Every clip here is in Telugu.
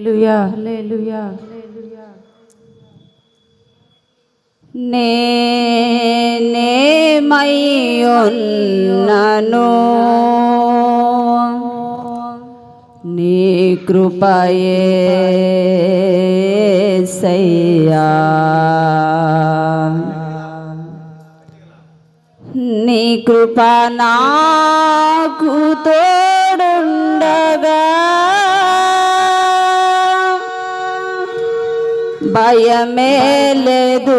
హల్లెలూయా. హల్లెలూయా. నేనేమై ఉన్నను నీ కృపయే సయ్యా. నీ కృప నాకు భయమే లేదు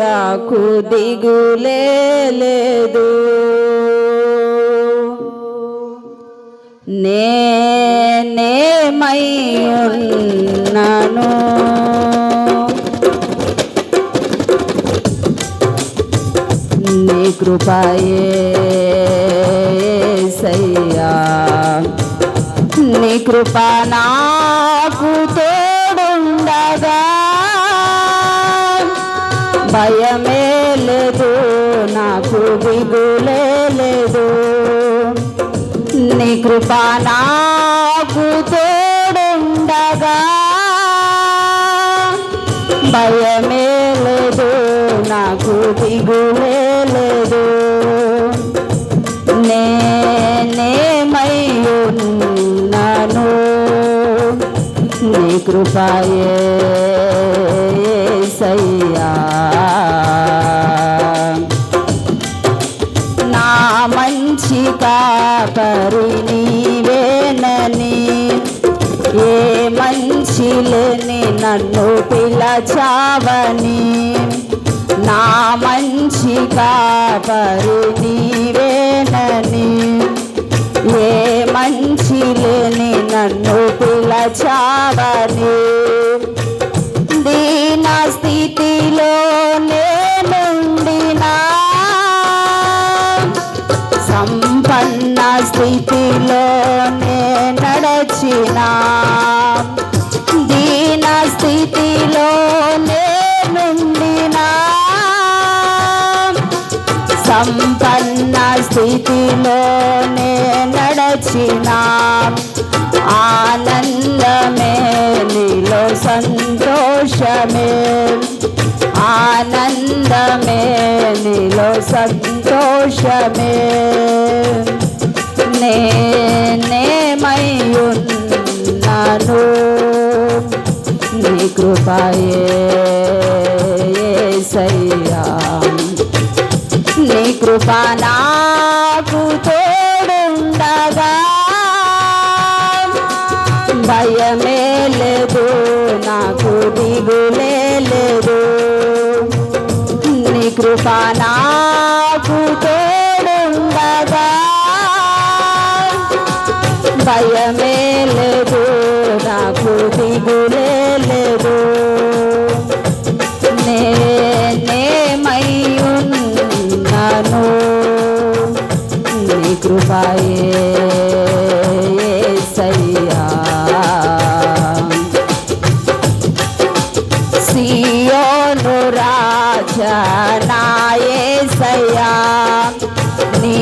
నాకు దిగులే లేదు నేనేమై ఉన్నాను? నీ కృపయే సయ్యా నీ కృప నాకు భయమే లేదు నాకు దిగులే లేదు. నీ కృపా నాకు తోడుండగా. భయమే లేదు నాకు దిగులే లేదు. నేనేమయ్యున్నాను? నీ కృపాయే నన్ను పిలచావని నా మంచి కాపరి నీవేనని. ఏ మంచి లేని నన్ను పిలచావని. దీన స్థితిలో నేనుండినా సంపన్న స్థితిలో నే సంపన్న స్థితిలోనే నడచిన ఆనందమే నీలో సంతోషమే. ఆనందమే నీలో సంతోషమే. నేనేమయ్యున్నాను? నీ కృపయే సై కృప నాకు తోడుండగా భయమే లేదు నాకు దిగులే లేదు నీ కృప నాకు తోడుండగా భయమే లేదు నాకు దిగులే లేదు కృపయే సయ్యా సియోను రాజా నాయసయ్యా నీ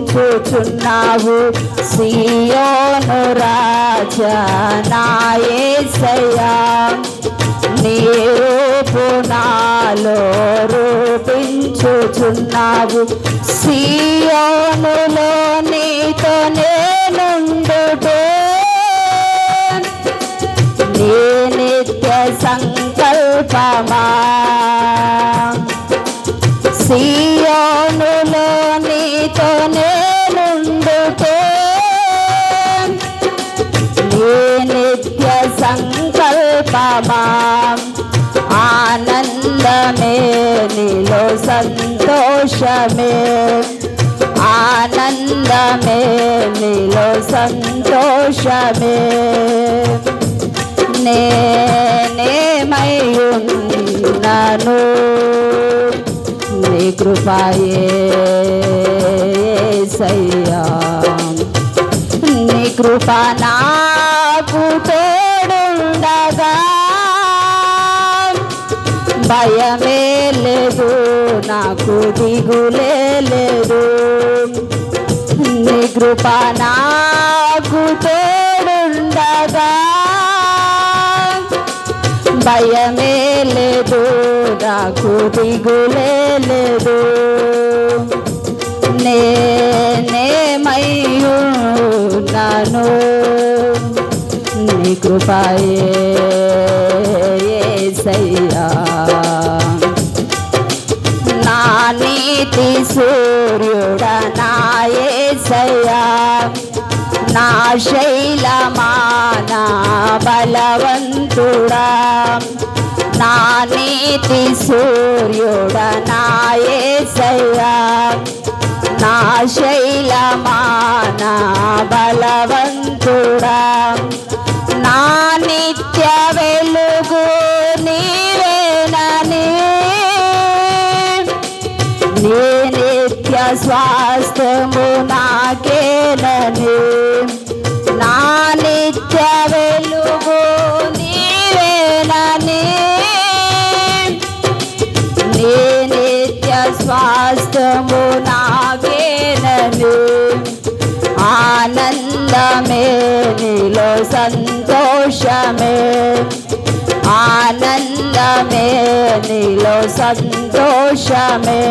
రూపించుచున్నావు సియోను రాజా నాయసయ్యా నీ నాలో రూపించుచున్నావు. సియోనులో నీతో నేనుండుటే. నీ నిత్య సంకల్పమా. సియోనులో నీతో నేనుండుటే. నీ నిత్య సంకల్పమా. నీలో సంతోషమే ఆనందమే నీలో సంతోషమే. నేనేమై ఉన్నాను నీ కృపాయే సయ్యా నీ కృప నాకు తోడుండగా భయమే లేదు నాకు దిగులే లేదు నీ కృప నాకు తోడుండగా. భయమే లేదు నాకు దిగులే లేదు నేనేమయ్యున్నాను? నీ కృపయే సయ్య సూర్యుడ నా నా శైలమానా బలవంతుడా. నా నీతి సూర్యుడ నా నా శైలమానా బలవంతుడా. నా నిత్య స్వాస్థ్యము నాకేనని ఆనందమే నీలో సంతోషమే. ఆనందమే నీలో సంతోషమే.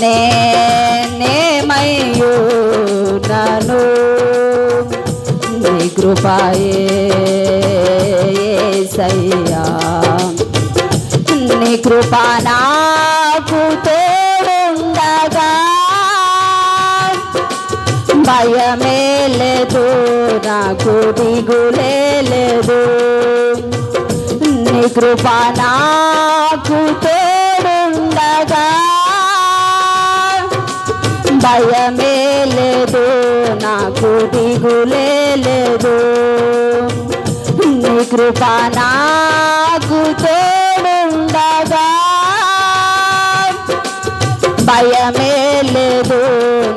నేనేమయ్యు నను నీ కృపాయే సయ్యా నీ కృపానా నాకు తోడుండగా భయమే లేదు నాకు దిగులే లేదు. నీ కృప నాకు తోడుండగా భయమే లేదు నాకు దిగులే లేదు. నీ కృప నాకు భయమే లేదు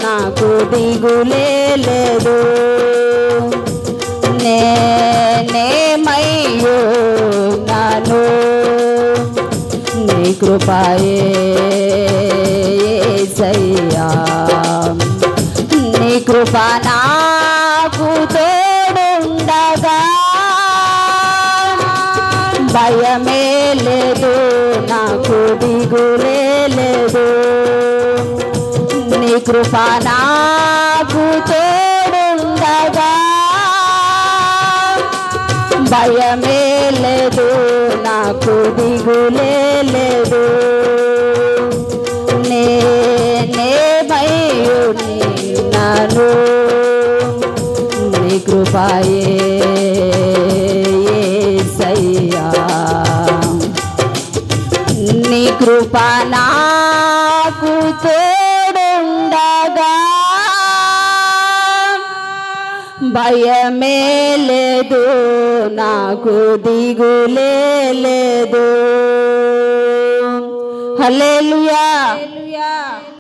నాకు దిగులే లేదు. నేనేమయ్యో నాను నీ కృపాయే సయ్యా నీ కృపా నాకు తోడుండగా. భయమే లేదు నాకు దిగులే లేదు. కృప నాకు తోడుండగా భయమే లేదు నాకు దిగులే లేదు. నేనేమయ్యున్నాను నీ కృపయే భయమే లేదు నాకు దిగులే లేదు హల్లెలూయా.